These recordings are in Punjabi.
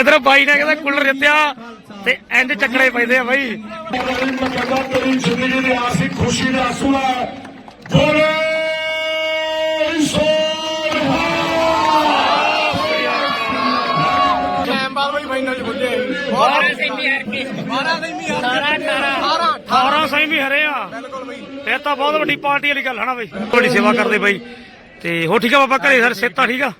ਇਧਰ ਬਾਈ ਨੇ ਕਹਿੰਦਾ ਕੂਲਰ ਜਿੱਤਿਆ ਤੇ ਇੰਜ ਚੱਕੜੇ ਪੈਂਦੇ ਆ ਬਾਈ। ਮਕਦਾ ਤੇਰੀ ਜ਼ਿੰਦਗੀ ਦੇ ਆਸੀ ਖੁਸ਼ੀ ਦੇ ਆਸੂ ਹੈ ਬੋਲੇ ਅਠਾਰਾਂ ਸਹੀ ਵੀ ਹਰੇ ਆ। ਇਹ ਤਾਂ ਬਹੁਤ ਵੱਡੀ ਪਾਰਟੀ ਵਾਲੀ ਗੱਲ ਹੈ ਨਾ ਬਈ। ਤੁਹਾਡੀ ਸੇਵਾ ਕਰਦੇ ਬਾਈ। ਤੇ ਹੋ ਠੀਕ ਆ ਬਾਬਾ ਘਰੇ ਸਰ ਸੇਤਾ ਠੀਕ ਆ?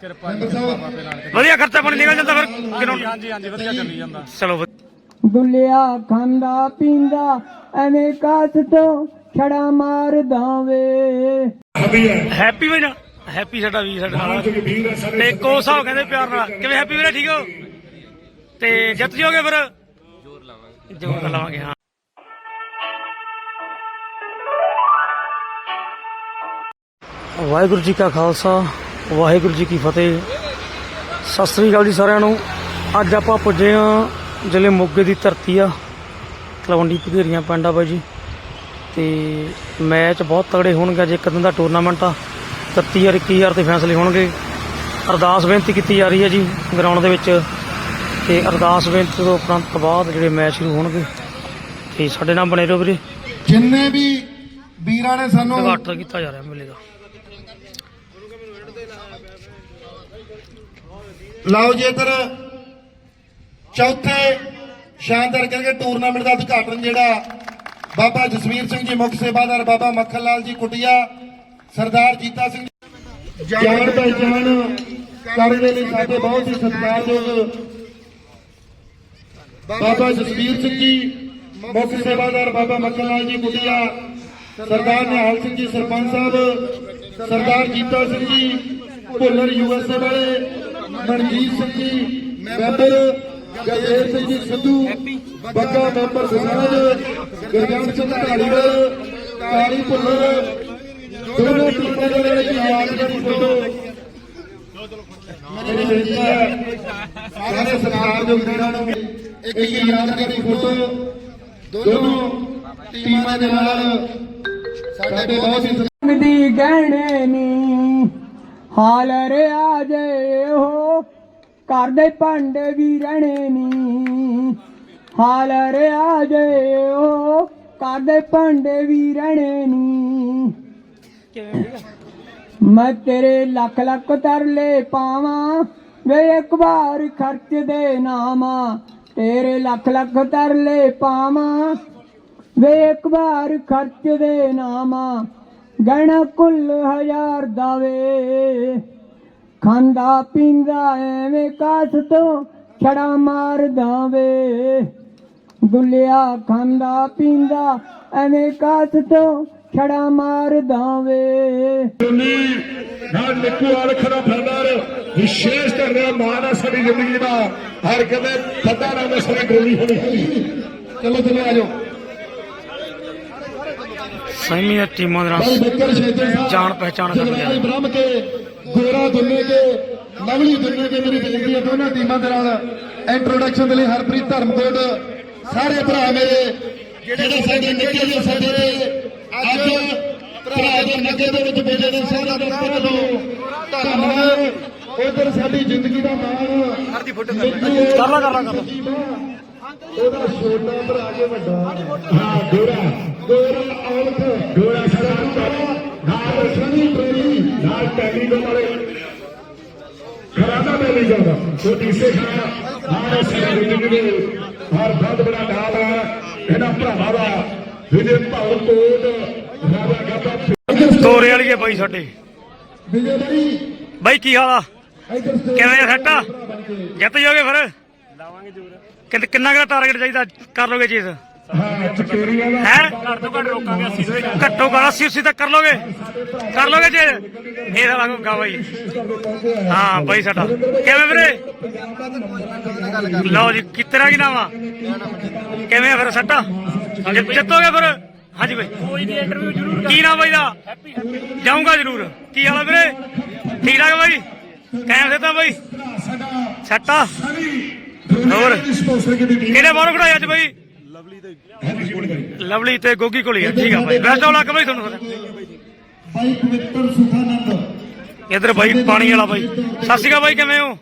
ਵਧੀਆ ਖਰਚਾ ਪਾਣੀ ਨਿਕਲ ਜਾਂਦਾ ਫਿਰ ਕਿਨੋਂ? ਹਾਂਜੀ ਹਾਂਜੀ ਵਧੀਆ ਚੱਲੀ ਜਾਂਦਾ। ਚਲੋ ਵਧੀਆ। ਦੁੱਲਿਆ ਖਾਂਦਾ ਪੀਂਦਾ ਐਵੇਂ ਕਾਸ ਤੋਂ ਛੜਾ ਮਾਰਦਾ ਵੇ ਹੈ। ਹੈਪੀ ਬਈ ਨਾ ਹੈਪੀ ਸਾਡਾ ਵੀ ਸਾਡਾ ਨਾਲ। ਅੱਜ ਵੀਰ ਹੈ ਸਾਡੇ ਤੇ ਕੋ ਸਾਹਿਬ ਕਹਿੰਦੇ ਪਿਆਰ ਨਾਲ। ਕਿਵੇਂ ਹੈਪੀ ਵੀਰੇ ਠੀਕ ਹੋ? ਤੇ ਜਿੱਤ ਜਾਓਗੇ ਫਿਰ? ਜ਼ੋਰ ਲਾਵਾਂਗੇ। ਜ਼ੋਰ ਲਾਵਾਂਗੇ ਹਾਂ। ਵਾਹਿਗੁਰੂ ਜੀ ਕਾ ਖਾਲਸਾ ਵਾਹਿਗੁਰੂ ਜੀ ਕੀ ਫਤਿਹ। ਸਤਿ ਸ੍ਰੀ ਅਕਾਲ ਜੀ ਸਾਰਿਆਂ ਨੂੰ। ਅੱਜ ਆਪਾਂ ਪੁੱਜੇ ਹਾਂ ਜ਼ਿਲ੍ਹੇ ਮੋਗੇ ਦੀ ਧਰਤੀ ਆ ਤਲਵੰਡੀ ਭਗੇਰੀਆਂ ਪਿੰਡ ਆ ਬਾਈ ਜੀ। ਤੇ ਮੈਚ ਬਹੁਤ ਤਗੜੇ ਹੋਣਗੇ ਅੱਜ ਇੱਕ ਦਿਨ ਦਾ ਟੂਰਨਾਮੈਂਟ ਆ। 31000 21000 ਦੇ ਫੈਸਲੇ ਹੋਣਗੇ। ਅਰਦਾਸ ਬੇਨਤੀ ਕੀਤੀ ਜਾ ਰਹੀ ਹੈ ਜੀ ਗਰਾਊਂਡ ਦੇ ਵਿੱਚ। ਤੇ ਅਰਦਾਸ ਬੇਨਤੀ ਤੋਂ ਉਪਰੰਤ ਬਾਅਦ ਜਿਹੜੇ ਮੈਚ ਸ਼ੁਰੂ ਹੋਣਗੇ। ਤੇ ਸਾਡੇ ਨਾਲ ਬਣੇ ਰਹੋ ਵੀਰੇ। ਜਿੰਨੇ ਵੀ ਵੀਰਾਂ ਨੇ ਸਾਨੂੰ ਉਦਘਾਟਨ ਕੀਤਾ ਜਾ ਰਿਹਾ ਮੇਲੇ ਦਾ। ਲਓ ਜੀ ਇੱਧਰ। ਚੌਥੇ ਸ਼ਾਨਦਾਰ ਕਰਕੇ ਟੂਰਨਾਮੈਂਟ ਦਾ ਉਦਘਾਟਨ ਜਿਹੜਾ ਬਾਬਾ ਜਸਵੀਰ ਸਿੰਘ ਜੀ ਮੁੱਖ ਸੇਵਾਦਾਰ ਬਾਬਾ ਮੱਖਣ ਲਾਲ ਜੀ ਕੁਟਿਆ ਸਰਦਾਰ ਜੀਤਾ ਸਿੰਘ ਜਾਣ ਪਹਿਚਾਣ ਕਰਨ ਦੇ ਲਈ ਸਾਡੇ ਬਹੁਤ ਹੀ ਸਤਿਕਾਰਯੋਗ ਬਾਬਾ ਜਸਵੀਰ ਸਿੰਘ ਜੀ ਮੁੱਖ ਸੇਵਾਦਾਰ ਬਾਬਾ ਮੱਖਣ ਲਾਲ ਜੀ ਕੁਟਿਆ ਸਰਦਾਰ ਨਿਹਾਲ ਸਿੰਘ ਜੀ ਸਰਪੰਚ ਸਾਹਿਬ ਸਰਦਾਰ ਜੀਤਾ ਸਿੰਘ ਜੀ ਭੁੱਲਰ ਯੂਐਸਏ ਵਾਲੇ ਮਨਜੀਤ ਸਿੰਘ ਜੀ, ਮੈਂਬਰ ਜਗਦੇਵ ਸਿੰਘ ਜੀ ਸਿੱਧੂ ਬੱਗਾ ਮੈਂਬਰ ਸਮਾਜ ਗੁਰਜੰਟ ਸਿੰਘ ਢਾਲੀਵਾਲ ਕਾਲੀ ਭੁੱਲਰ, ਦੋਨੋਂ ਟੀਮਾਂ ਦੇ ਵਿੱਚ ਯਾਦਗਾਰੀ ਫੋਟੋ ਮੇਰੀ ਬੇਨਤੀ ਹੈ ਸਾਰੇ ਸਰਕਾਰਯੋਗ ਵੀਰਾਂ ਨੂੰ ਇੱਕ ਯਾਦਗਾਰੀ ਫੋਟੋ। ਦੋਨੋਂ ਟੀਮਾਂ ਦੇ ਨਾਲ ਸਾਡੇ ਬਹੁਤ ਹੀ ਦੀ ਗਹਿਣੇ ਨੀ ਹਾਲ ਰਿਆ ਜੇ ਹੋ ਘਰ ਦੇ ਭਾਂਡੇ ਵੀ ਰਹਿਣੇ ਨੀ। ਹਾਲ ਰਿਆ ਜੇ ਹੋ ਘਰ ਦੇ ਭਾਂਡੇ ਵੀ ਰਹਿਣੇ ਨੀ। ਮੈਂ ਤੇਰੇ ਲੱਖ ਲੱਖ ਤਰਲੇ ਪਾਵਾਂ, ਵੇ ਇੱਕ ਵਾਰ ਖਰਚ ਦੇ ਨਾਮਾ ਤੇਰੇ ਲੱਖ ਲੱਖ ਤਰਲੇ ਪਾਵਾਂ, ਵੇ ਇੱਕ ਵਾਰ ਖਰਚ ਦੇ ਨਾਮਾ ਗਹਿਣਾ ਕੁੱਲ ਹਜ਼ਾਰ ਦਾਵੇ। ਖਾਂਦਾ ਪੀਂਦਾ ਐਵੇਂ ਕਾਸ ਤੋਂ ਛੜਾ ਮਾਰਦਾ ਵੇ ਦੁੱਲਿਆ ਖਾਂਦਾ ਪੀਂਦਾ ਐਵੇਂ ਕਾਸ ਤੋਂ ਛੜਾ ਮਾਰਦਾ ਵੇ ਨਾਲ ਨਿੱਕੂ ਵਾਲ ਖੜਾ ਫਰਦਾਰ ਵਿਸ਼ੇਸ਼ ਧੰਨਵਾਦ ਮਾਨ ਹੈ ਸਾਡੀ ਜ਼ਿੰਦਗੀ ਦਾ। ਹਰ ਕਦੇ ਫੱਦਾ ਨਾਲ ਸਾਡੀ ਗੋਲੀ ਹੋਣੀ। ਚਲੋ ਚਲੋ, ਆ ਸੈਮੀ ਟੀਮਾਂ ਦੇ ਨਾਲ ਜਾਣ ਪਹਿਚਾਣ ਕਰ ਲਿਆ ਬ੍ਰਹਮ ਕੇ ਗੋਰਾ ਦੁੰਨੇ ਕੇ ਲਵਲੀ ਦੁੰਨੇ ਕੇ ਮੇਰੀ ਬੇਨਤੀ ਹੈ ਦੋਨਾਂ ਟੀਮਾਂ ਦੇ ਨਾਲ ਇੰਟਰੋਡਕਸ਼ਨ ਦੇ ਲਈ ਹਰਪ੍ਰੀਤ ਧਰਮਕੋਟ ਸਾਰੇ ਭਰਾ ਮੇਰੇ ਜਿਹੜੇ ਸਾਡੇ ਨਿੱਕੇ ਜਿਹੇ ਸੱਦੇ ਨੇ ਅੱਜ ਭਰਾ ਦੇ ਨੱਕੇ ਦੇ ਵਿੱਚ ਬੇਲੇ ਨੇ ਸਾਰਾ ਦਫ਼ਤਰ ਵੱਲੋਂ ਧੰਨਵਾਦ। ਉਧਰ ਸਾਡੀ ਜ਼ਿੰਦਗੀ ਦਾ ਮਾਣ ਹਰਦੀ ਫੋਟੋ ਕਰ ਲਾ, ਕਰ ਲਾ, ਕਰ ਲਾ। ਉਹਦਾ ਛੋਟਾ ਭਰਾ ਕੇ ਵੱਡਾ ਹਾਂ ਗੋਰਾ ਗੋਰਾ ਔਲਖ ਗੋਰਾ ਸਾਡਾ ਨਾਲ ਸਨੀ ਪ੍ਰੇਮੀ ਨਾਲ ਟੈਲੀ ਦੇ ਵਾਲੇ ਖਰਾਨਾ ਦੇ ਲਈ ਜਾਂਦਾ ਛੋਟੀ ਸੇ ਖਾਣਾ ਹਾਂ ਸਾਡੀ ਜ਼ਿੰਦਗੀ ਦੇ ਹਰ ਬਹੁਤ ਬੜਾ ਨਾਮ ਹੈ ਇਹਨਾਂ ਭਰਾਵਾਂ ਦਾ ਵਿਜੇ ਭਾਉ ਕੋਟ ਰਾਜਾ ਗੱਦਾ ਤੋਰੇ ਵਾਲੀ ਹੈ ਬਾਈ ਸਾਡੇ। ਵਿਜੇ ਬਾਈ। ਕੀ ਹਾਲ ਆ? ਕਿਵੇਂ ਆ ਸੈੱਟ? ਆ ਜਿੱਤ ਜਾਓਗੇ ਫਿਰ? ਲਾਵਾਂਗੇ ਜ਼ਰੂਰ। ਕਿੰਨਾ ਕੁ ਟਾਰਗੇਟ ਚਾਹੀਦਾ? ਕਰ ਲੋਗੇ ਚੀਜ਼? ਹਾਂ ਚਕੇਰੀਆਂ ਦਾ ਹੈ? ਘੱਟ ਤੋਂ ਘੱਟ ਰੋਕਾਂਗੇ 80 ਦੇ ਘੱਟੋ ਘੱਟ 80 80 ਤੱਕ ਕਰ ਲੋਗੇ? ਕਰ ਲੋਗੇ ਜੀ? ਇਹ ਵਾਲਾ ਕੋ ਬਾਈ। ਹਾਂ ਬਾਈ ਸਾਡਾ। ਕਿਵੇਂ ਵੀਰੇ? ਲਓ ਜੀ ਕਿ ਤੇਰਾ ਕੀ ਨਾਮ ਆ? ਕਿਵੇਂ ਫਿਰ ਸੱਟਾ? ਜਿੱਤ- ਜਿੱਤੋਗੇ ਫਿਰ? ਹਾਂਜੀ ਬਾਈ। ਕੋਈ ਨਹੀਂ ਇੰਟਰਵਿਊ ਜ਼ਰੂਰ ਕੀ ਨਾਮ ਬਾਈ ਦਾ? ਜਾਊਂਗਾ ਜ਼ਰੂਰ। ਕੀ ਹਾਲ ਆ ਵੀਰੇ? ਠੀਕ ਠਾਕ ਬਾਈ? ਕਾਇਮ ਸੇ ਤਾਂ ਬਾਈ ਸੱਟਾ? ਹੋਰ? ਸਪਾਂਸਰ ਕੀਤੀ ਟੀਮ ਕਿਹੜੇ ਬਾਹਰੋਂ ਖੜਾਇਆ ਅੱਜ ਬਾਈ? ਲਵਲੀ ਤੇ ਗੋਗੀ ਕੋਲ ਹੀ ਠੀਕ ਆ ਬਾਈ ਬੈਸਟ ਆਫ ਲੱਕ ਬਾਈ ਤੁਹਾਨੂੰ ਭਾਈ ਪਵਿੱਤਰ ਸੁਖਾਨੰਦ ਇਧਰ ਬਾਈ ਪਾਣੀ ਵਾਲਾ ਬਾਈ ਸਤਿ ਸ਼੍ਰੀ ਅਕਾਲ ਬਾਈ ਕਿਵੇਂ ਹੋ?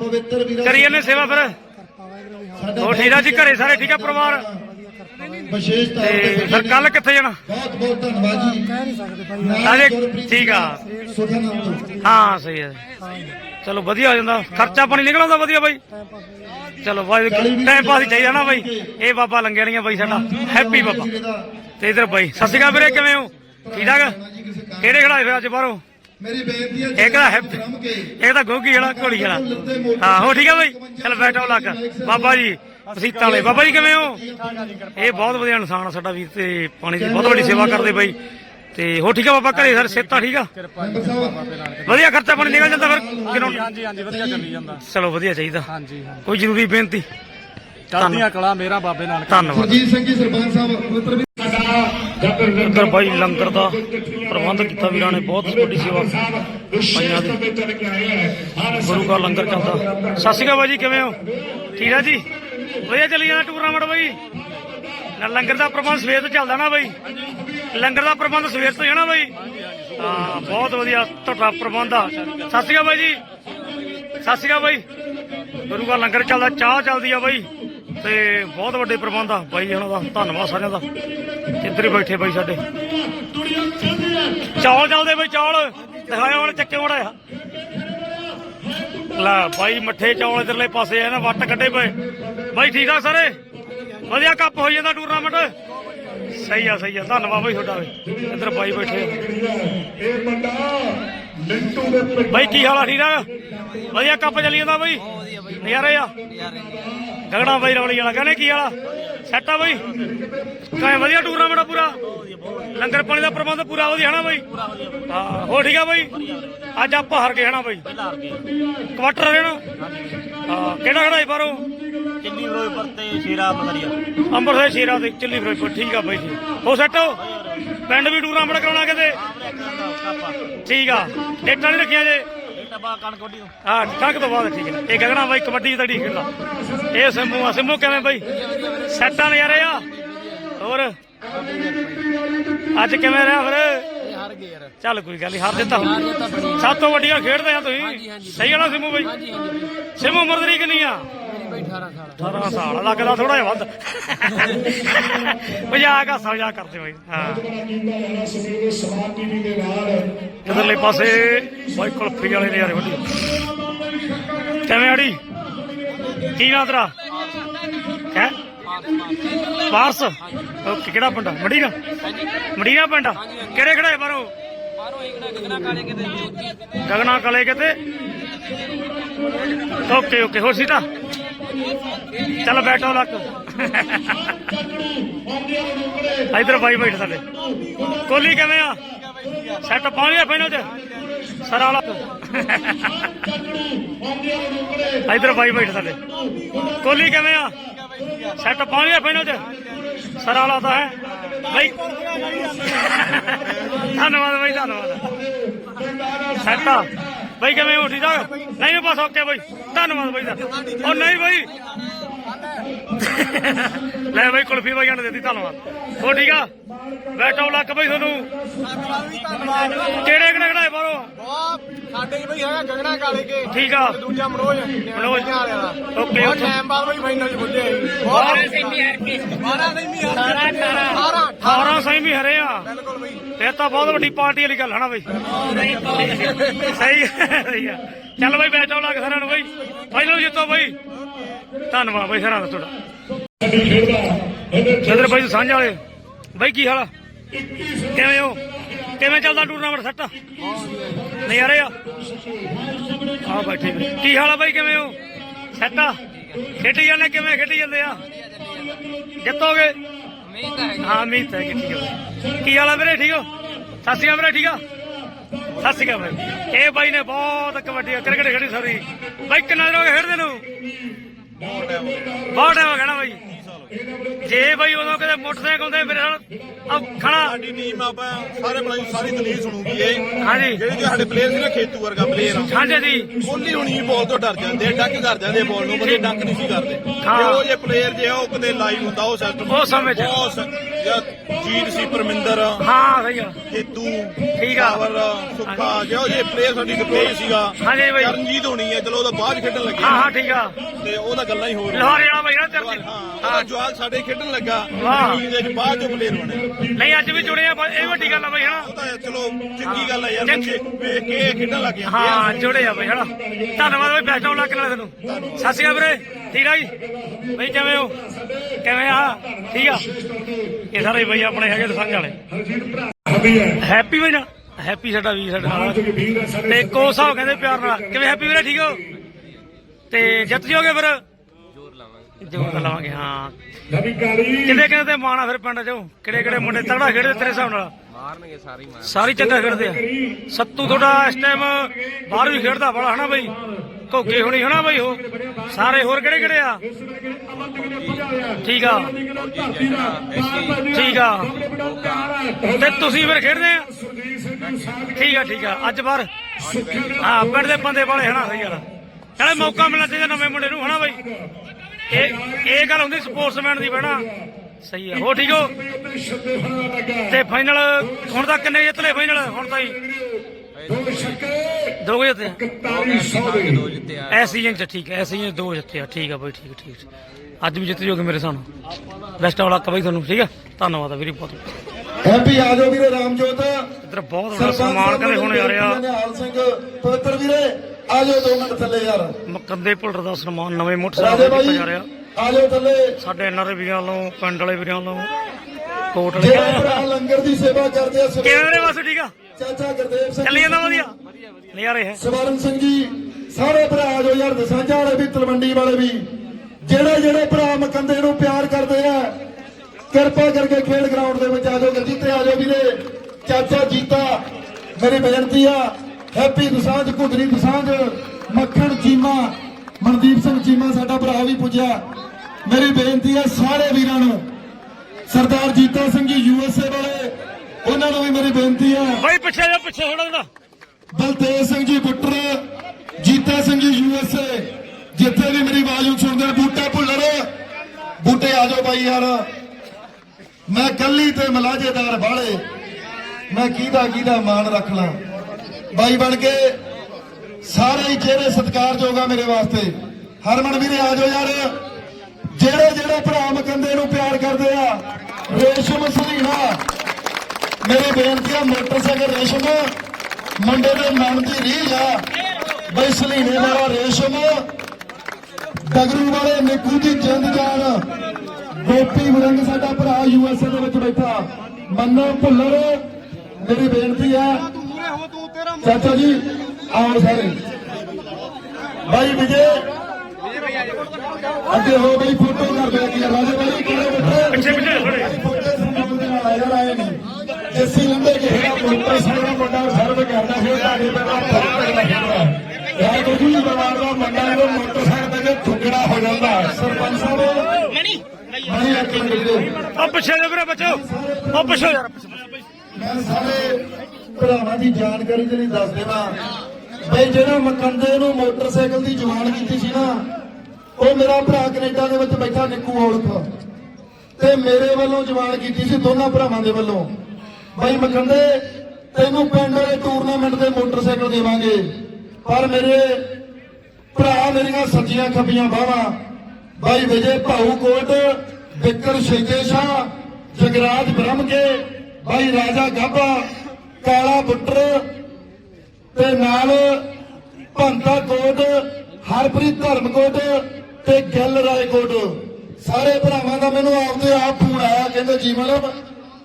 ਪਵਿੱਤਰ ਵੀਰਾ ਕਰੀਏ ਨੇ ਸੇਵਾ ਫਿਰ? ਹੋਰ ਠੀਕ ਆ ਜੀ ਘਰੇ ਸਾਰੇ ਠੀਕ ਆ ਪਰਿਵਾਰ? ਵਿਸ਼ੇਸ਼ ਤੌਰ ਤੇ ਫਿਰ ਕੱਲ ਕਿੱਥੇ ਜਾਣਾ? ਬਹੁਤ ਬਹੁਤ ਧੰਨਵਾਦ ਜੀ। ਕਹਿ ਨਹੀਂ ਸਕਦੇ ਅਜੇ ਠੀਕ ਆ। ਹਾਂ ਸਹੀ ਹੈ। ਚਲੋ ਵਧੀਆ ਹੋ ਜਾਂਦਾ। ਖਰਚਾ ਪਾਣੀ ਨਿਕਲ ਆਉਂਦਾ ਵਧੀਆ ਬਾਈ ਚਲੋ ਬਾਈ ਟਾਈਮ ਪਾਸ ਹੀ ਚਾਹੀਦਾ ਨਾ ਬਾਈ। ਇਹ ਬਾਬਾ ਲੰਗਿਆ ਨਹੀਂ ਬਾਈ ਸਾਡਾ। ਹੈਪੀ ਬਾਬਾ। ਤੇ ਇਧਰ ਬਾਈ ਸਤਿ ਸ਼੍ਰੀ ਅਕਾਲ ਵੀਰੇ ਕਿਵੇਂ ਹੋ? ਠੀਕ ਠਾਕ? ਕਿਹੜੇ ਖੜਾਏ ਫਿਰ ਅੱਜ ਬਾਹਰੋਂ? ਮੇਰੀ ਬੇਨਤੀ ਹੈ ਇਹ ਕਿਹੜਾ ਇਹ ਤਾਂ ਗੋਗੀ ਵਾਲਾ ਘੋੜੀ ਵਾਲਾ। ਹਾਂ ਹੋ ਠੀਕ ਆ ਬਾਈ? ਚਲ ਬੈਠੋ ਲੱਗ ਬਾਬਾ ਜੀ ਪਸੀਤਾਂ ਵਾਲੇ। ਬਾਬਾ ਜੀ ਕਿਵੇਂ ਹੋ? ਇਹ ਬਹੁਤ ਵਧੀਆ ਇਨਸਾਨ ਆ ਸਾਡਾ ਵੀਰ ਤੇ ਪਾਣੀ ਦੀ ਬਹੁਤ ਵੱਡੀ ਸੇਵਾ ਕਰਦੇ ਬਾਈ। ਤੇ ਹੋ ਠੀਕ ਆ ਬਾਬਾ ਘਰੇ ਸਰ ਸਿਹਤਾਂ ਠੀਕ ਆ? ਵਧੀਆ ਖਰਚਾ ਪਾਣੀ ਨਿਕਲ ਜਾਂਦਾ ਫਿਰ ਕਿਨੋਂ? ਹਾਂਜੀ ਹਾਂਜੀ ਵਧੀਆ ਚੱਲੀ ਜਾਂਦਾ। ਚਲੋ ਵਧੀਆ ਚਾਹੀਦਾ। ਹਾਂਜੀ ਕੋਈ ਜ਼ਰੂਰੀ ਬੇਨਤੀ। ਚੜ੍ਹਦੀਆਂ ਕਲਾ ਮੇਰਾ ਬਾਬੇ ਨਾਨਕ। ਧੰਨਵਾਦ। ਸਰਜੀਤ ਸਿੰਘ ਜੀ ਸਰਪੰਚ ਸਾਹਿਬ ਪਵਿੱਤਰ ਵੀ ਇੱਧਰ ਬਾਈ ਲੰਗਰ ਦਾ ਪ੍ਰਬੰਧ ਕੀਤਾ ਵੀਰਾਂ ਨੇ ਬਹੁਤ ਵੱਡੀ ਸੇਵਾ ਪਾਈਆਂ ਦੀ। ਗੁਰੂ ਦਾ ਲੰਗਰ ਚੱਲਦਾ। ਸਤਿ ਸ਼੍ਰੀ ਅਕਾਲ ਬਾਈ ਜੀ ਕਿਵੇਂ ਹੋ? ਠੀਕ ਆ ਜੀ? ਵਧੀਆ ਚੱਲੀ ਜਾਂਦਾ ਟੂਰਨਾਮੈਂਟ ਬਾਈ? ਨਾ ਲੰਗਰ ਦਾ ਪ੍ਰਬੰਧ ਸਵੇਰ ਤੋਂ ਚੱਲਦਾ ਨਾ ਬਾਈ? ਲੰਗਰ ਦਾ ਪ੍ਰਬੰਧ ਸਵੇਰ ਤੋਂ ਹੈ ਨਾ ਬਾਈ? ਹਾਂ, ਬਹੁਤ ਵਧੀਆ ਤੁਹਾਡਾ ਪ੍ਰਬੰਧ ਆ। ਸਤਿ ਸ਼੍ਰੀ ਅਕਾਲ ਬਾਈ ਜੀ। ਸਤਿ ਸ਼੍ਰੀ ਅਕਾਲ ਬਾਈ। ਗੁਰੂ ਦਾ ਲੰਗਰ ਚੱਲਦਾ, ਚਾਹ ਚੱਲਦੀ ਆ ਬਾਈ। ਤੇ ਬਹੁਤ ਵੱਡੇ ਪ੍ਰਬੰਧ ਆ ਬਾਈ ਉਹਨਾਂ ਦਾ। ਧੰਨਵਾਦ ਸਾਰਿਆਂ ਦਾ। ਇੱਧਰ ਹੀ ਬੈਠੇ ਬਾਈ ਸਾਡੇ। ਚੌਲ ਚੱਲਦੇ ਬਾਈ, ਚੌਲ। ਦਿਖਾਇਓ ਵਾਲੇ ਚੱਕੇ ਮੜਾਇਆ ਲੈ ਬਾਈ, ਮੱਠੇ ਚੌਲ ਇਧਰਲੇ ਪਾਸੇ ਆ ਨਾ, ਵੱਟ ਕੱਢੇ ਪਏ। ਬਾਈ ਠੀਕ ਆ ਸਾਰੇ? ਵਧੀਆ ਕੱਪ ਹੋ ਜਾਂਦਾ ਟੂਰਨਾਮੈਂਟ ਸਹੀ ਆ ਸਹੀ ਆ। ਧੰਨਵਾਦ ਬਾਈ ਤੁਹਾਡਾ ਵੀ। ਇੱਧਰ ਬਾਈ ਬੈਠੇ। ਇਹ ਬੰਦਾ ਮਿੰਟੂ ਦੇ ਪਿੰਡ ਬਾਈ ਕੀ ਹਾਲ ਆ ਠੀਕ ਆ ਵਧੀਆ ਕੱਪ ਚੱਲੀ ਜਾਂਦਾ ਬਾਈ? ਨਜ਼ਾਰੇ ਆ। ਗਗੜਾ ਬਾਈ ਰੌਲੀ ਵਾਲਾ। ਕਹਿੰਦੇ ਕੀ ਵਾਲਾ ਸੈੱਟ ਆ ਬਾਈ? ਕਾਏ ਵਧੀਆ ਟੂਰਨਾਮੈਂਟ ਆ ਪੂਰਾ। ਲੰਗਰ ਪਾਣੀ ਦਾ ਪ੍ਰਬੰਧ ਪੂਰਾ ਵਧੀਆ ਹਨਾ ਬਾਈ? ਹਾਂ ਹੋ ਠੀਕ ਆ ਬਾਈ? ਅੱਜ ਆਪਾਂ ਹਾਰ ਗਏ ਹਨਾ ਬਾਈ? ਕੁਆਟਰ ਰਹਿਣਾ ਹਾਂ ਕਿਹੜਾ ਖੜਾਈ ਬਾਰੋ ਚਿੰਨੀ ਫਿਰੋਜ਼ਪੁਰ ਤੇ ਸ਼ੇਰਾ ਮਸਰੀਆ ਅੰਮ੍ਰਿਤਸਰ ਸ਼ੇਰਾ ਤੇ ਚਿੱਲੀ ਫਿਰੋਜ਼ਪੁਰ ਠੀਕ ਆ ਬਾਈ ਜੀ। ਹੋ ਸੈੱਟ ਹੋ? ਪਿੰਡ ਵੀ ਟੂਰਨਾਮੈਂਟ ਕਰਾਉਣਾ ਕਿਤੇ? ਠੀਕ ਆ। ਡੇਟਾਂ ਨਹੀਂ ਰੱਖੀਆਂ ਜੇ। ਹਾਂ ਠੱਕ ਤੋਂ ਬਾਅਦ ਠੀਕ ਹੈ ਇਹ ਗਗਨਾ ਬਾਈ ਕਬੱਡੀ ਤੜੀ ਖੇਡਦਾ ਇਹ ਸਿੰਮੂ ਆ। ਸਿੰਮੂ ਕਿਵੇਂ ਬਾਈ? ਸੈੱਟਾਂ ਨਜ਼ਾਰੇ ਆ। ਹੋਰ? ਅੱਜ ਕਿਵੇਂ ਰਿਹਾ ਫਿਰ? ਹਾਰ ਗਏ ਯਾਰ ਚੱਲ ਕੋਈ ਗੱਲ ਨਹੀਂ ਹਾਰ ਦਿੱਤਾ ਹੁਣ ਸਭ ਤੋਂ ਵੱਡੀਆਂ ਖੇਡਦੇ ਆ ਤੁਸੀਂ। ਸਹੀ ਆ ਨਾ ਸਿੰਮੂ ਬਾਈ? ਸਿੰਮੂ ਉਮਰ ਤੇਰੀ ਕਿੰਨੀ ਆ? 18 ਸਾਲ। 18 ਸਾਲ, ਲੱਗਦਾ ਥੋੜਾ ਜਿਹਾ ਵੱਧ। ਮਜ਼ਾਕ ਆ ਮਜ਼ਾਕ ਕਰਦੇ ਬਾਈ ਹਾਂ। ਸਮਾਨ ਪਾਸੇ ਬਾਈ ਕੁਲਫੀ ਵਾਲੇ ਨੇ ਯਾਰ, ਵੱਡੀ। ਕਿਵੇਂ ਆੜੀ ਕੀ ਨਾਂ ਤੇਰਾ? ਹੈ? ਪਾਰਸ? ਓਕੇ, ਕਿਹੜਾ ਪਿੰਡ ਆ? ਮੜੀਨਾ ਪਿੰਡ ਕਿਹੜੇ ਖੜੇ ਬਾਰੋ ਬਾਹਰੋਂ? ਇੱਕ ਗਗਨਾ ਕਾਲੇ ਕਿਤੇ? ਗਗਨਾ ਕਲੇ ਕਿਤੇ? ਓਕੇ ਓਕੇ, ਹੋਰ ਸੀਤਾ ਚੱਲ ਬੈਠੋ ਲੱਕ ਇਧਰ ਬਾਈ ਬੈਠ ਸਾਡੇ ਕੋਲੀ ਕਿਵੇਂ ਆ ਸੈੱਟ ਪਹੁੰਚ ਗਿਆ ਫਾਈਨਲ ਚ ਸਰਾ ਲੱਕ ਇਧਰ ਬਾਈ ਬੈਠ ਸਾਡੇ ਕੋਲੀ ਕਿਵੇਂ ਆ ਸੈੱਟ ਪਹੁੰਚ ਗਿਆ ਫਾਈਨਲ ਚ ਸਰਾ ਲਾ ਤਾਂ ਹੈ ਬਾਈ ਧੰਨਵਾਦ ਬਾਈ ਧੰਨਵਾਦ ਸੈੱਟ ਆ ਬਾਈ ਕਿਵੇਂ ਹੋ, ਠੀਕ ਠਾਕ? ਨਹੀਂ, ਬਸ ਓਕੇ ਬਾਈ। ਧੰਨਵਾਦ ਬਾਈ ਦਾ। ਉਹ ਨਹੀਂ ਬਾਈ। ਲੈ ਬਾਈ ਕੁਲਫੀ ਬਾਈ ਨੇ ਦਿੱਤੀ ਧੰਨਵਾਦ। ਹੋ ਠੀਕ ਆ? ਬੈਠੋ ਲੱਕ ਬਾਈ ਤੁਹਾਨੂੰ। ਕਿਹੜੇ ਕਿਹੜੇ ਖੜਾਏ ਬਾਰੋ ਸਾਡੇ ਜੀ ਬਈ ਹੈਗਾ ਗਗਨਾ ਕਾਲੇ ਕੇ ਠੀਕ ਆ। ਦੂਜਾ ਮਨੋਜ। ਮਨੋਜ। ਵਾਲਾ ਓਕੇ। ਬਹੁਤ ਟਾਈਮ ਬਾਅਦ ਬਈ ਫਾਈਨਲ ਚ ਪੁੱਜੇ ਬਹੁਤ ਸੈਮੀ ਹਰ ਕੇ 12 ਸੈਮੀ ਹਰ ਕੇ 18 18 ਸਹੀ ਹਰੇ ਆ। ਬਿਲਕੁਲ ਬਈ ਇਹ ਤਾਂ ਬਹੁਤ ਵੱਡੀ ਪਾਰਟੀ ਵਾਲੀ ਗੱਲ ਹੈ ਨਾ ਬਾਈ। ਸਹੀ ਹੈ, ਸਹੀ ਆ ਚੱਲ ਬਾਈ ਬੈਠੋ ਲੱਗ ਸਾਰਿਆਂ ਨੂੰ ਬਾਈ। ਫਾਈਨਲ ਜਿੱਤੋ ਬਾਈ। ਧੰਨਵਾਦ ਬਾਈ ਸਾਰਿਆਂ ਦਾ ਤੁਹਾਡਾ। ਇਧਰ ਬਾਈ ਸਾਂਝ ਵਾਲੇ। ਬਾਈ, ਕੀ ਹਾਲ ਕਿਵੇਂ ਹੋ? ਕਿਵੇਂ ਚੱਲਦਾ ਟੂਰਨਾਮੈਂਟ ਸੱਟ ਨਜ਼ਾਰੇ ਆ? ਆ। ਬੈਠੇ ਕੀ ਹਾਲ ਆ ਬਾਈ, ਕਿਵੇਂ ਹੋ? ਸੱਟ ਖੇਡੀ ਜਾਂਦੇ, ਕਿਵੇਂ ਖੇਡੀ ਜਾਂਦੇ ਆ? ਜਿੱਤੋਗੇ? ਹਾਂ, ਉਮੀਦ ਹੈ ਕਿ ਠੀਕ ਹੈ ਕੀ ਹਾਲ ਆ ਵੀਰੇ, ਠੀਕ ਹੋ? ਸਤਿ ਸ਼੍ਰੀ ਅਕਾਲ ਵੀਰੇ, ਠੀਕ ਆ? ਸਤਿ ਸ਼੍ਰੀ ਅਕਾਲ ਬਾਈ। ਇਹ ਬਾਈ ਨੇ ਬਹੁਤ ਕਬੱਡੀ, ਕ੍ਰਿਕਟ ਖੇਡੀ ਸਾਰੀ। ਬਾਈ, ਕਿੰਨਾ ਦਿਨ ਹੋ ਗਏ ਖੇਡਦੇ ਨੂੰ? ਬਹੁਤ ਟਾਈਮ ਹੋ ਗਿਆ ਨਾ ਬਾਈ। ਜੇ ਬਾਈ ਉਦੋਂ ਕਦੇ ਮੋਟਰਸਾਈਕਲ ਹੁੰਦੇ ਮੇਰੇ ਨਾਲ ਆ ਖੜਾ। ਸਾਡੀ ਟੀਮ ਆਪਾਂ ਸਾਰੇ ਬਲਾਈ ਸਾਰੀ ਦਲੀਲ ਸੁਣੂਗੀ ਇਹ। ਹਾਂਜੀ। ਜਿਹੜੇ ਕਿ ਸਾਡੇ ਪਲੇਅਰ ਸੀ ਨਾ ਖੇਤੂ ਵਰਗਾ ਪਲੇਅਰ ਹਾਂਜੀ ਜੀ ਕੋਲੀ ਹੁਣੀ ਬਾਲ ਤੋਂ ਡਰ ਜਾਂਦੇ ਡੱਕ ਕਰ ਜਾਂਦੇ ਬਾਲ ਨੂੰ ਬੰਦੇ ਡੱਕ ਨਹੀਂ ਸੀ ਕਰਦੇ। ਉਹ ਜੇ ਪਲੇਅਰ ਜੇ ਉਹ ਕਦੇ ਲਾਈਵ ਹੁੰਦਾ ਉਹ ਸਿਸਟਮ ਉਹ ਸਮੇਂ 'ਚ। ਜਾਂ ਜੀਤ ਸੀ ਪਰਮਿੰਦਰ ਹਾਂ ਸਹੀ ਆ ਖੇਤੂ ਠੀਕ ਆ। ਸਾਵਰ ਸੁੱਖਾ ਜੋ ਇਹ ਪਲੇਅਰ ਸਾਡੀ ਡਿਸਪਲੇ ਸੀਗਾ ਹਾਂਜੀ ਬਾਈ। ਚਰਨਜੀਤ ਹੋਣੀ ਹੈ ਚਲੋ ਉਹਦਾ ਬਾਅਦ ਖੇਡਣ ਲੱਗੇ। ਹਾਂ ਹਾਂ ਠੀਕ ਆ। ਤੇ ਉਹਦਾ ਗੱਲਾਂ ਹੀ ਹੋਰ। ਲਾਹੌਰ ਵਾਲਾ ਬਾਈ ਨਾ ਚਰਚੀ ਹਾਂ ਜਵਾਕ ਸਾਡੇ ਖੇਡਣ ਲੱਗਾ। ਦੇ ਬਾਅਦ 'ਚ ਪਲੇਅਰ ਬਣੇ। ਨਹੀਂ ਅੱਜ ਵੀ ਜੁੜੇ ਆ ਇਹ ਵੱਡੀ ਗੱਲ ਆ ਬਾਈ ਉਹਦਾ ਚਲੋ ਚੰਗੀ ਗੱਲ ਹੈ ਯਾਰ ਵੇਖ ਕੇ ਖੇਡਣ ਲੱਗ ਜਾਂਦੇ ਹਾਂ ਆ ਜੁੜੇ ਆ ਬਾਈ ਹਨਾ। ਧੰਨਵਾਦ ਬਾਈ ਬੈਸਟ ਆਫ ਲੱਕ ਨਾਲ ਤੈਨੂੰ। ਸਤਿ ਸ਼੍ਰੀ ਅਕਾਲ ਵੀਰੇ। ਠੀਕ ਆ ਜੀ? ਬਈ ਕਿਵੇਂ ਹੋ? ਕਿਵੇਂ ਆ? ਠੀਕ ਆ? ਇਹ ਸਾਰੇ ਬਈ ਆਪਣੇ ਹੈਗੇ ਦਸੰਗ ਵਾਲੇ। ਹੈਪੀ ਬਈ ਨਾ? ਹੈਪੀ ਸਾਡਾ ਵੀ ਸਾਡਾ। ਤੇ ਕੋਚ ਸਾਹਿਬ ਕਹਿੰਦੇ ਪਿਆਰ ਨਾਲ। ਕਿਵੇਂ ਹੈਪੀ ਵੀਰੇ ਠੀਕ ਹੋ? ਤੇ ਜਿੱਤ ਜਾਓਗੇ ਫਿਰ? ਜ਼ੋਰ ਲਾਵਾਂਗੇ। ਜ਼ੋਰ ਲਾਵਾਂਗੇ ਹਾਂ ਕਿੰਨੇ ਕਿੰਨੇ ਤੇ ਮਾਣਾ ਫਿਰ ਪਿੰਡ ਚੋਂ? ਕਿਹੜੇ ਕਿਹੜੇ ਮੁੰਡੇ ਤਗੜਾ ਖੇਡਦੇ ਤੇਰੇ ਹਿਸਾਬ ਨਾਲ? ਮਾਰਨਗੇ ਸਾਰੀ ਮਾਰ। ਸਾਰੀ ਚੰਗਾ ਖੇਡਦੇ ਆ। ਸੱਤੂ ਤੁਹਾਡਾ ਇਸ ਟਾਈਮ ਬਾਹਰ ਵੀ ਖੇਡਦਾ ਬੜਾ ਹਨਾ ਬਈ? ਘੋਗੇ ਹੋਣੀ ਹਨਾ ਬਈ ਉਹ? ਸਾਰੇ ਹੋਰ ਕਿਹੜੇ ਕਿਹੜੇ ਆ? ਠੀਕ ਆ। ਠੀਕ ਆ। ਤੇ ਤੁਸੀਂ ਫਿਰ ਖੇਡਦੇ ਆ? ਠੀਕ ਆ ਠੀਕ ਆ। ਅੱਜ ਬਾਹਰ? ਹਾਂ, ਪਿੰਡ ਦੇ ਬੰਦੇ ਵਾਲੇ ਹਨਾ, ਸਹੀ ਗੱਲ ਕਹਿੰਦੇ ਮੌਕਾ ਮਿਲਣਾ ਚਾਹੀਦਾ ਨਵੇਂ ਮੁੰਡੇ ਨੂੰ ਹਨਾ ਬਈ। ਇਹ ਇਹ ਗੱਲ ਹੁੰਦੀ ਸਪੋਰਟਸਮੈਨ ਦੀ ਬਣਾ ਸਹੀ ਆ। ਹੋ ਠੀਕ ਹੋ? ਤੇ ਫਾਈਨਲ ਹੁਣ ਤੱਕ ਕਿੰਨੇ ਜਿੱਤ ਲਏ ਫਾਈਨਲ ਹੁਣ ਦੋ ਕੁ ਜਿੱਤੇ ਦੋ ਜਿੱਤੇ? ਆ ਐ ਸੀਜ਼ਨ ਚ ਠੀਕ ਹੈ ਐ ਸੀਜ਼ਨ ਦੋ ਜਿੱਤੇ ਆ। ਠੀਕ ਆ ਬਈ ਠੀਕ ਠੀਕ। ਅੱਜ ਵੀ ਜਿੱਤ ਜੋਗੇ ਮੇਰੇ ਸਾਹਮਣੇ ਬੈਸਟ ਆਫ ਲੱਕ ਬਈ ਤੁਹਾਨੂੰ ਠੀਕ ਆ? ਧੰਨਵਾਦ ਆ ਵੀਰੇ ਬਹੁਤ। ਹੈਪੀ ਆ ਜਾਓ ਵੀਰੇ ਰਾਮਜੋਤ। ਇੱਧਰ ਬਹੁਤ ਵੱਡਾ ਸਨਮਾਨ ਕਰੇ ਹੁਣ ਆ ਨਿਹਾਲ ਸਿੰਘ। ਪਵਿੱਤਰ ਵੀਰੇ ਆ ਜਾਓ 2 ਮਿੰਟ ਥੱਲੇ ਯਾਰ। ਮਕੰਦੇ ਭੁੱਲਰ ਦਾ ਸਨਮਾਨ ਨਵੇਂ ਮੋਟਰਸਾਈਕਲ ਤੇ ਜਾ ਰਿਹਾ। ਥੱਲੇ। ਸਾਡੇ ਐਨਆਰ ਵੀਰਾਂ ਵੱਲੋਂ ਪਿੰਡ ਵਾਲੇ ਵੀਰਾਂ ਵੱਲੋਂ ਕੋਟ ਜਿਹੜੇ ਵਾਲੇ ਭਰਾ ਲੰਗਰ ਦੀ ਸੇਵਾ ਕਰਦੇ ਆ ਸਵੇਰੇ। ਕਿਵੇਂ ਨੇ ਬਸ ਠੀਕ ਆ? ਚਾਚਾ ਗੁਰਦੇਵ ਸਿੰਘ ਚੱਲੀ ਜਾਂਦਾ ਵਧੀਆ। ਨਜ਼ਾਰੇ ਹੈ। ਸਵਰਨ ਸਿੰਘ ਜੀ ਸਾਰੇ ਭਰਾ ਆ ਜਾਓ ਯਾਰ ਦਸਾਂਝਾ ਵਾਲੇ ਵੀ ਤਲਵੰਡੀ ਵਾਲੇ ਵੀ। ਜਿਹੜੇ ਜਿਹੜੇ ਭਰਾ ਮਕੰਦੇ ਨੂੰ ਪਿਆਰ ਕਰਦੇ ਆ ਕਿਰਪਾ ਕਰਕੇ ਖੇਡ ਗਰਾਊਂਡ ਦੇ ਵਿੱਚ ਆ ਜਾਓ ਗੱਡੀ ਤੇ ਆ ਜਾਓ ਵੀਰੇ। ਚਾਚਾ ਜੀਤਾ ਮੇਰੀ ਬੇਨਤੀ ਆ ਹੈਪੀ ਦਸਾਂਝ ਕੁਦਰੀ ਦਸਾਂਝ ਮੱਖਣ ਚੀਮਾ ਮਨਦੀਪ ਸਿੰਘ ਚੀਮਾ ਸਾਡਾ ਭਰਾ ਵੀ ਪੁੱਜਿਆ। ਮੇਰੀ ਬੇਨਤੀ ਆ ਸਾਰੇ ਵੀਰਾਂ ਨੂੰ ਸਰਦਾਰ ਜੀਤਾ ਸਿੰਘ ਜੀ ਯੂਐਸਏ ਵਾਲੇ ਉਹਨਾਂ ਨੂੰ ਵੀ ਮੇਰੀ ਬੇਨਤੀ ਆ ਬਾਈ ਪਿੱਛੇ ਜਾ ਪਿੱਛੇ ਥੋੜਾ ਜਿਹਾ ਬਲਤੇਜ ਸਿੰਘ ਜੀ ਬੁੱਟਰ ਜੀਤਾ ਸਿੰਘ ਜੀ ਯੂਐਸਏ ਜਿੱਥੇ ਵੀ ਮੇਰੀ ਆਵਾਜ਼ ਨੂੰ ਸੁਣਦੇ ਨੇ ਬੂਟੇ ਭੁੱਲਰ ਬੂਟੇ ਆ ਜਾਓ ਬਾਈ ਯਾਰ। ਮੈਂ ਕੱਲੀ ਤੇ ਮਲਾਜੇਦਾਰ ਬਾਲੇ ਮੈਂ ਕਿਹਦਾ ਕਿਹਦਾ ਮਾਣ ਰੱਖ ਲਾਂ। ਬਾਈ ਬਣ ਕੇ ਸਾਰੇ ਹੀ ਚਿਹਰੇ ਸਤਿਕਾਰਯੋਗ ਆ ਮੇਰੇ ਵਾਸਤੇ ਹਰਮਨ ਵੀਰੇ ਆ ਜਾਓ ਯਾਰ। ਜਿਹੜੇ ਜਿਹੜੇ ਭਰਾ ਮਕੰਦੇ ਨੂੰ ਪਿਆਰ ਕਰਦੇ ਆ ਰੇਸ਼ਮ ਸਲੀਣਾ। ਮੇਰੀ ਬੇਨਤੀ ਆ ਮੋਟਰਸਾਈਕਲ ਰੇਸ਼ਮ ਮੁੰਡੇ ਦੇ ਮਨ ਦੀ ਰੀਝ ਆ। ਬਈ ਸਲੀਨੇ ਵਾਲਾ ਰੇਸ਼ਮ ਡਗਰੂ ਵਾਲੇ ਨਿੱਕੂ ਦੀ ਜਿੰਦ ਜਾਨ। ਗੋਪੀ ਵੜੰਗ ਸਾਡਾ ਭਰਾ ਯੂਐਸਏ ਦੇ ਵਿੱਚ ਬੈਠਾ। ਮੰਨੋ ਭੁੱਲਰ ਮੇਰੀ ਬੇਨਤੀ ਆ। ਚਾਚਾ ਜੀ ਆਓ ਸਾਰੇ। ਬਾਈ ਵਿਜੇ। ਅੱਗੇ ਹੋ ਬਈ ਫੋਟੋ ਕਰਦੇ ਆ ਕੀ ਰਾਜੇ ਬਾਈ ਕਿਹੜੇ ਬੈਠੇ? ਪਿੱਛੇ ਪਿੱਛੇ ਥੋੜੇ ਫੋਟੋ ਸੰਭਾਲ ਦੇ ਨਾਲ ਆਇਆ ਆਏ ਨਹੀਂ। ਜੱਸੀ ਲੰਬੇ ਜਿਹੜਾ ਮੁੰਡਾ ਸਾਰਾ ਮੁੰਡਾ ਸਰਵ ਕਰਦਾ ਸੀ ਤੁਹਾਡੇ ਪਹਿਲਾਂ ਬਹੁਤ ਤਗੜਾ ਖੇਡਦਾ ਯਾਰ ਕੋਈ ਬਵਾਰ ਦਾ ਮੁੰਡਾ ਇਹਨੂੰ ਮੋਟਰਸਾਈਕਲ ਤੇ ਠੁਕੜਾ ਹੋ ਜਾਂਦਾ। ਸਰਪੰਚ ਸਾਹਿਬ। ਮਣੀ। ਮਣੀ ਅੱਗੇ ਵੀਰੇ ਉਹ ਪਿੱਛੇ ਜਾ ਵੀਰੇ ਬੱਚੋ। ਉਹ ਪਿੱਛੇ। ਯਾਰ ਪਿੱਛੇ ਮੈਂ ਸਾਰੇ ਭਰਾਵਾਂ ਦੀ ਜਾਣਕਾਰੀ ਦੇ ਲਈ ਦੱਸ ਦੇਵਾਂ। ਬਈ ਜਿਹੜਾ ਮਕੰਦੇ ਨੂੰ ਮੋਟਰਸਾਈਕਲ ਦੀ ਜਵਾਨ ਕੀਤੀ ਸੀ ਨਾ, ਉਹ ਮੇਰਾ ਭਰਾ ਕੈਨੇਡਾ ਦੇ ਵਿੱਚ ਬੈਠਾ ਨਿੱਕੂ ਔਲਖ। ਤੇ ਮੇਰੇ ਵੱਲੋਂ ਜਵਾਨ ਕੀਤੀ ਸੀ ਦੋਨਾਂ ਭਰਾਵਾਂ ਦੇ ਵੱਲੋਂ। ਬਈ ਮਕੰਦੇ ਤੈਨੂੰ ਪਿੰਡ ਵਾਲੇ ਟੂਰਨਾਮੈਂਟ ਦੇ ਮੋਟਰਸਾਈਕਲ ਦੇਵਾਂਗੇ। ਪਰ ਮੇਰੇ ਭਰਾ ਮੇਰੀਆਂ ਸੱਜੀਆਂ ਖੱਬੀਆਂ ਬਾਹਾਂ, ਬਾਈ ਵਿਜੇ ਭਾਊ ਕੋਟ ਬਿੱਕਰ ਸ਼ੇਜੇ ਸ਼ਾਹ, ਜਗਰਾਜ ਬ੍ਰਹਮਕੇ, ਬਾਈ ਰਾਜਾ ਗਾਬਾ, ਕਾਲਾ ਬੁੱਟਰ ਤੇ ਨਾਲ ਭੰਤਾ ਕੋਟ ਹਰਪ੍ਰੀਤ ਧਰਮਕੋਟ ਤੇ ਗਿੱਲ ਰਾਏਕੋਟ ਸਾਰੇ ਭਰਾਵਾਂ ਦਾ ਮੈਨੂੰ ਆਪਦੇ ਆਪ ਫੋਨ ਆਇਆ, ਕਹਿੰਦੇ, ਜੀਵਨ,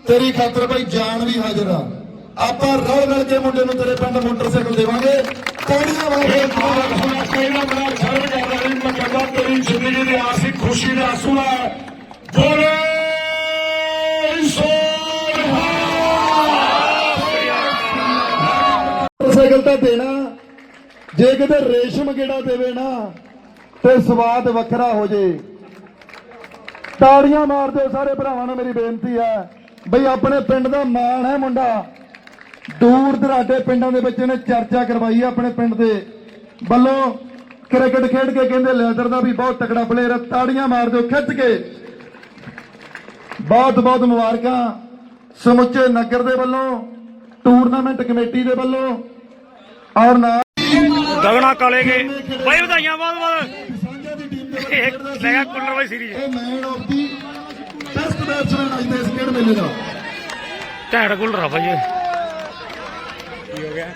ਤੇਰੀ ਖਾਤਰ ਭਾਈ ਜਾਨ ਵੀ ਹਾਜ਼ਰ ਆ। ਆਪਾਂ ਰਲ ਮਿਲ ਕੇ ਮੁੰਡੇ ਨੂੰ ਤੇਰੇ ਪਿੰਡ ਮੋਟਰਸਾਈਕਲ ਦੇਵਾਂਗੇ। ਤਾੜੀਆਂ ਵਾਲੇ ਪਹਿਲਾ ਬਣਾ ਸਰਵ ਕਰ ਰਹੇ ਮਕੰਦਾ ਤੇਰੀ ਜ਼ਿੰਦਗੀ ਦੇ ਆਸੀ ਖੁਸ਼ੀ ਦੇ ਆਸੂ ਆ। ਬੋਲੇ। ਤਾਂ ਦੇਣਾ। ਜੇ ਕਿਤੇ ਰੇਸ਼ਮ ਗੇੜਾ ਦੇਵੇ ਨਾ, ਤੇ ਸਵਾਦ ਵੱਖਰਾ ਹੋ ਜੇ। ਤਾੜੀਆਂ ਮਾਰ ਦਿਓ ਸਾਰੇ ਭਰਾਵਾਂ ਨੂੰ, ਮੇਰੀ ਬੇਨਤੀ ਹੈ। ਬਈ ਆਪਣੇ ਪਿੰਡ ਦਾ ਮਾਣ ਹੈ ਮੁੰਡਾ। ਦੂਰ ਦਰਾਡੇ ਪਿੰਡਾਂ ਦੇ ਵਿੱਚ ਇਹਨੇ ਚਰਚਾ ਕਰਵਾਈ ਹੈ ਆਪਣੇ ਪਿੰਡ ਦੇ। ਵੱਲੋਂ ਕ੍ਰਿਕਟ ਖੇਡ ਕੇ ਕਹਿੰਦੇ ਲੈਦਰ ਦਾ ਵੀ ਬਹੁਤ ਤਕੜਾ ਪਲੇਅਰ ਹੈ। ਤਾੜੀਆਂ ਮਾਰ ਦਿਓ, ਖਿੱਚ ਕੇ। ਬਹੁਤ ਬਹੁਤ ਮੁਬਾਰਕਾਂ। ਸਮੁੱਚੇ ਨਗਰ ਦੇ ਵੱਲੋਂ ਟੂਰਨਾਮੈਂਟ ਕਮੇਟੀ ਦੇ ਵੱਲੋਂ। ਔਰ ਨਾਲ ਗਗਨਾ ਕਾਲੇ ਬਾਈ ਵਧਾਈਆਂ ਬਹੁਤ ਬਹੁਤ। ਸਾਂਝਾ ਦੀ ਟੀਮ ਦੇ ਇਹ ਲੈ ਗਿਆ ਕੁੱਲਰ ਬਾਈ ਸੀਰੀਜ਼ ਇਹ man of the best batsman ਅੱਜ ਦੇ ਇਸ ਖੇਡ ਮੇਲੇ ਦਾ। ਘੈਂਟ ਕੁੱਲਰ ਆ ਬਾਈ ਇਹ। ਕੀ ਹੋ ਗਿਆ?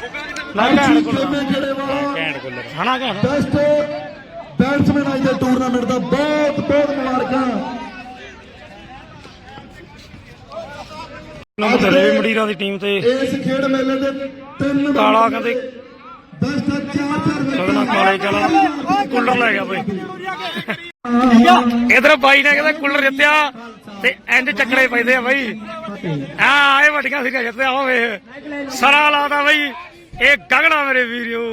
ਨਾ ਘੈਂਟ ਜੀ ਕੁੱਲਰ ਖੇਮੇ ਖੇੜੇ ਵਾਲਾ ਘੈਂਟ ਕੁੱਲਰ ਹਨਾ ਘੈਂਟ ਬੈਸਟ ਬੈਟਸਮੈਨ ਅੱਜ ਦੇ ਟੂਰਨਾਮੈਂਟ ਦਾ ਬਹੁਤ ਬਹੁਤ ਮੁਬਾਰਕਾਂ। ਨੰਬਰ ਤੇ ਵੀ ਮੜੀਰਾਂ ਦੀ ਟੀਮ ਤੇ। ਇਸ ਖੇਡ ਮੇਲੇ ਦੇ ਤਿੰਨ ਕਾਲਾ ਕਹਿੰਦੇ ਕੁੱਲਰ ਲੈ ਗਿਆ ਬਾਈ। ਇਧਰ ਬਾਈ ਨੇ ਕਹਿੰਦਾ ਕੁੱਲਰ ਜਿੱਤਿਆ ਤੇ ਇੰਜ ਚੱਕੜੇ ਪੈਂਦੇ ਆ ਬਾਈ। ਆ ਇਹ ਵੱਡੀਆਂ ਸੀਗਾ ਜਿੱਤਿਆ ਹੋਵੇ ਸਰਾ ਲਾਦਾ ਬਾਈ। ਇਹ ਗਗਨਾ ਮੇਰੇ ਵੀਰੋ।